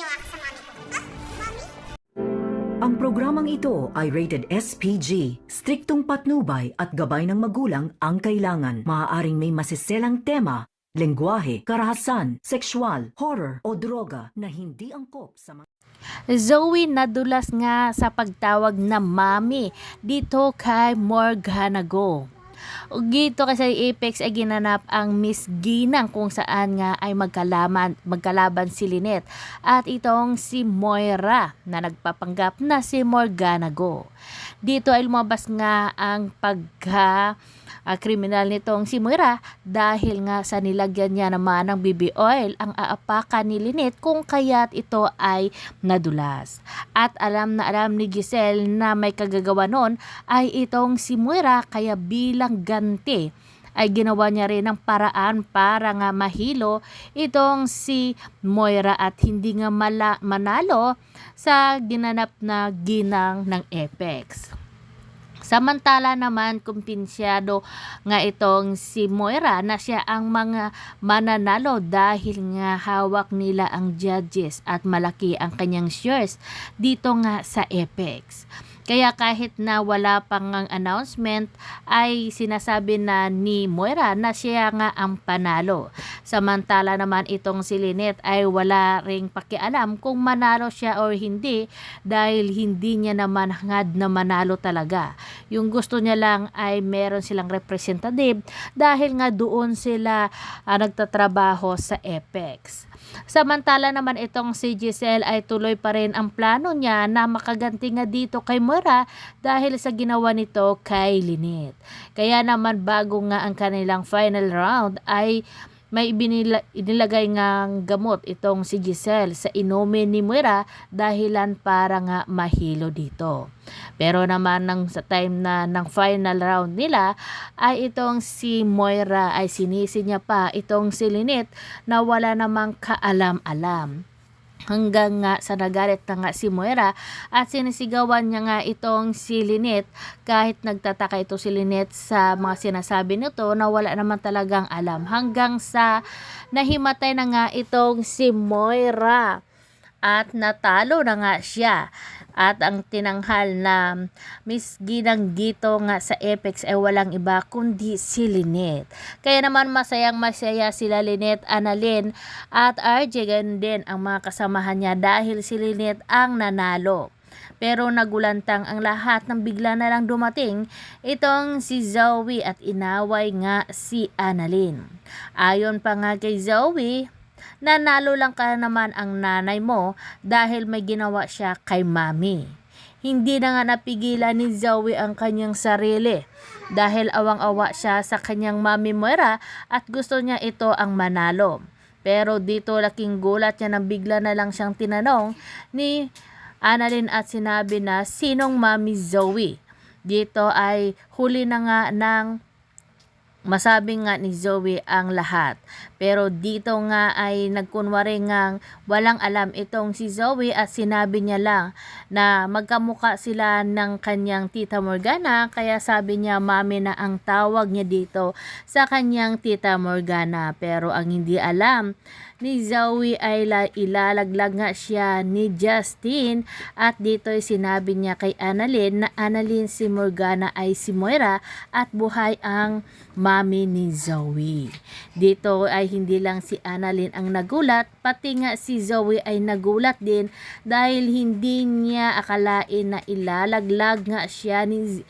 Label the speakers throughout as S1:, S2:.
S1: ginawa ka sa mami ko? Ha? Mami?
S2: Ang programang ito ay rated SPG, striktong patnubay at gabay ng magulang ang kailangan. Maaaring may masiselang tema, lengguwahe, karahasan, sexual, horror o droga na hindi angkop sa mga
S3: Zoe nadulas nga sa pagtawag na mami dito kay Morgana Dito kasi Apex ay ginanap ang Miss Ginang kung saan nga ay magkalaman, magkalaban si Lynette at itong si Moira na nagpapanggap na si Morgana Go. Dito ay lumabas nga ang pagka ah, kriminal nitong si Moira dahil nga sa nilagyan niya naman ng BB oil ang aapakan ni Lynette kung kaya't ito ay nadulas. At alam na alam ni Giselle na may kagagawa nun ay itong si Moira kaya bilang ganti ay ginawa niya rin ng paraan para nga mahilo itong si Moira at hindi nga mala- manalo sa ginanap na ginang ng Apex. Samantala naman kumpinsyado nga itong si Moira na siya ang mga mananalo dahil nga hawak nila ang judges at malaki ang kanyang shares dito nga sa Apex. Kaya kahit na wala pang ang announcement ay sinasabi na ni Moira na siya nga ang panalo. Samantala naman itong si Lynette ay wala ring pakialam kung manalo siya or hindi dahil hindi niya naman hangad na manalo talaga. Yung gusto niya lang ay meron silang representative dahil nga doon sila ah, nagtatrabaho sa Apex. Samantala naman itong si Giselle ay tuloy pa rin ang plano niya na makaganti nga dito kay Moira dahil sa ginawa nito kay Lynette. Kaya naman bago nga ang kanilang final round ay may ibinila, inilagay ngang gamot itong si Giselle sa inumin ni Moira dahilan para nga mahilo dito. Pero naman nang sa time na ng final round nila ay itong si Moira ay sinisi niya pa itong si Lynette na wala namang kaalam-alam hanggang nga sa nagalit na nga si Moira at sinisigawan niya nga itong si Lynette. Kahit nagtataka ito si Lynette sa mga sinasabi nito na wala naman talagang alam. Hanggang sa nahimatay na nga itong si Moira. At natalo na nga siya at ang tinanghal na Miss Ginang Gito nga sa Apex ay walang iba kundi si Lynette. Kaya naman masayang masaya sila Lynette, Annalyn at RJ din ang mga kasamahan niya dahil si Lynette ang nanalo. Pero nagulantang ang lahat nang bigla na lang dumating itong si Zoe at inaway nga si Annalyn. Ayon pa nga kay Zoe, nanalo lang ka naman ang nanay mo dahil may ginawa siya kay mami. Hindi na nga napigilan ni Zoe ang kanyang sarili dahil awang-awa siya sa kanyang mami Moira at gusto niya ito ang manalo. Pero dito laking gulat niya nang bigla na lang siyang tinanong ni Annalyn at sinabi na sinong mami Zoe. Dito ay huli na nga ng masabi nga ni Zoe ang lahat. Pero dito nga ay nagkunwari ngang walang alam itong si Zoe at sinabi niya lang na magkamuka sila ng kanyang tita Morgana kaya sabi niya mami na ang tawag niya dito sa kanyang tita Morgana. Pero ang hindi alam ni Zoe ay la- ilalaglag nga siya ni Justin at dito ay sinabi niya kay Annalyn na Annalyn si Morgana ay si Moira at buhay ang mami ni Zoe. Dito ay hindi lang si Annalyn ang nagulat, pati nga si Zoe ay nagulat din dahil hindi niya akalain na ilalaglag nga siya ni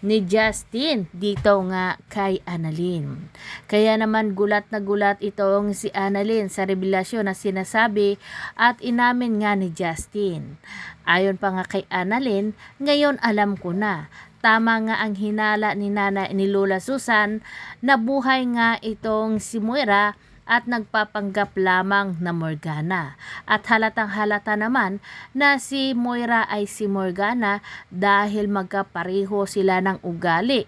S3: ni Justin dito nga kay Annalyn. Kaya naman gulat na gulat itong si Annalyn sa revelasyon na sinasabi at inamin nga ni Justin. Ayon pa nga kay Annalyn, ngayon alam ko na. Tama nga ang hinala ni Nana ni Lola Susan na buhay nga itong si Moira at nagpapanggap lamang na Morgana. At halatang halata naman na si Moira ay si Morgana dahil magkapareho sila ng ugali.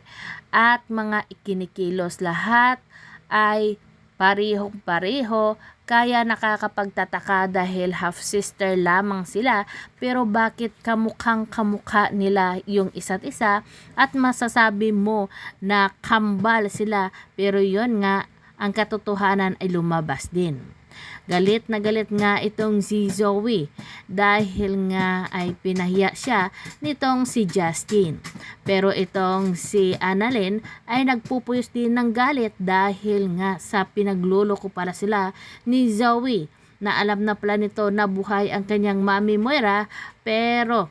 S3: At mga ikinikilos lahat ay parehong pareho kaya nakakapagtataka dahil half sister lamang sila. Pero bakit kamukhang kamukha nila yung isa't isa? At masasabi mo na kambal sila pero yon nga ang katotohanan ay lumabas din. Galit na galit nga itong si Zoe dahil nga ay pinahiya siya nitong si Justin. Pero itong si Annalyn ay nagpupuyos din ng galit dahil nga sa pinagluloko pala sila ni Zoe na alam na pala nito na buhay ang kanyang mami Moira pero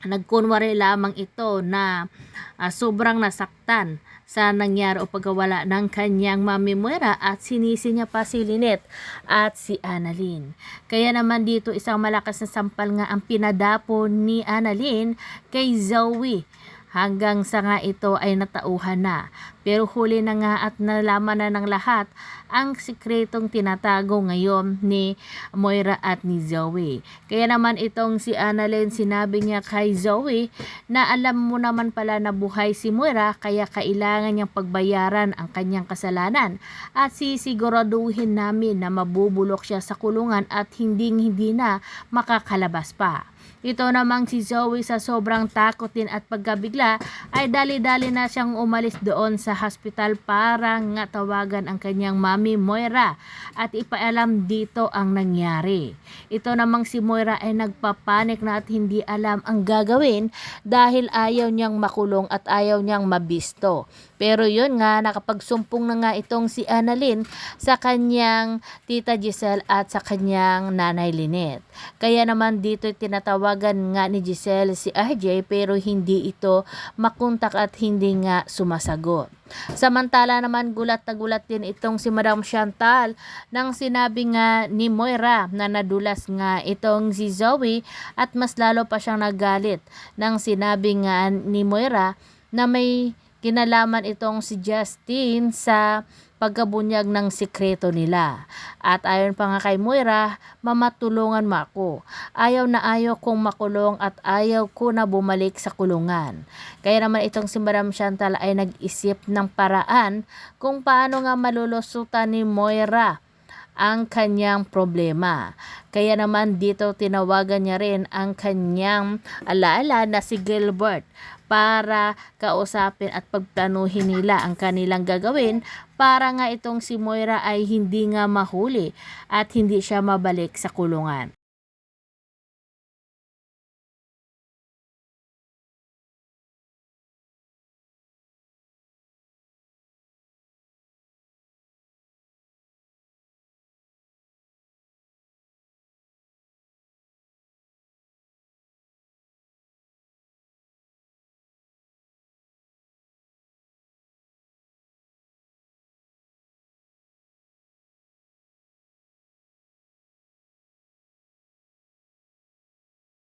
S3: nagkunwari lamang ito na ah, sobrang nasaktan sa nangyari o pagkawala ng kanyang mami Moira at sinisi niya pa si Lynette at si Annalyn. Kaya naman dito isang malakas na sampal nga ang pinadapo ni Annalyn kay Zoe hanggang sa nga ito ay natauhan na. Pero huli na nga at nalaman na ng lahat ang sikretong tinatago ngayon ni Moira at ni Zoe. Kaya naman itong si Annalyn sinabi niya kay Zoe na alam mo naman pala na buhay si Moira kaya kailangan niyang pagbayaran ang kanyang kasalanan at sisiguraduhin namin na mabubulok siya sa kulungan at hindi hindi na makakalabas pa. Ito namang si Zoe sa sobrang takot din at pagkabigla ay dali-dali na siyang umalis doon sa hospital para nga tawagan ang kanyang mami Moira at ipaalam dito ang nangyari. Ito namang si Moira ay nagpapanik na at hindi alam ang gagawin dahil ayaw niyang makulong at ayaw niyang mabisto. Pero yun nga, nakapagsumpong na nga itong si Annalyn sa kanyang tita Giselle at sa kanyang nanay Lynette. Kaya naman dito tinatawagan nga ni Giselle si RJ pero hindi ito makontak at hindi nga sumasagot. Samantala naman gulat na gulat din itong si Madam Chantal nang sinabi nga ni Moira na nadulas nga itong si Zoe at mas lalo pa siyang nagalit nang sinabi nga ni Moira na may kinalaman itong si Justin sa pagkabunyag ng sikreto nila. At ayon pa nga kay Moira, mamatulungan mo ako. Ayaw na ayaw kong makulong at ayaw ko na bumalik sa kulungan. Kaya naman itong si Madam Chantal ay nag-isip ng paraan kung paano nga malulusutan ni Moira ang kanyang problema. Kaya naman dito tinawagan niya rin ang kanyang alaala na si Gilbert para kausapin at pagplanuhin nila ang kanilang gagawin para nga itong si Moira ay hindi nga mahuli at hindi siya mabalik sa kulungan.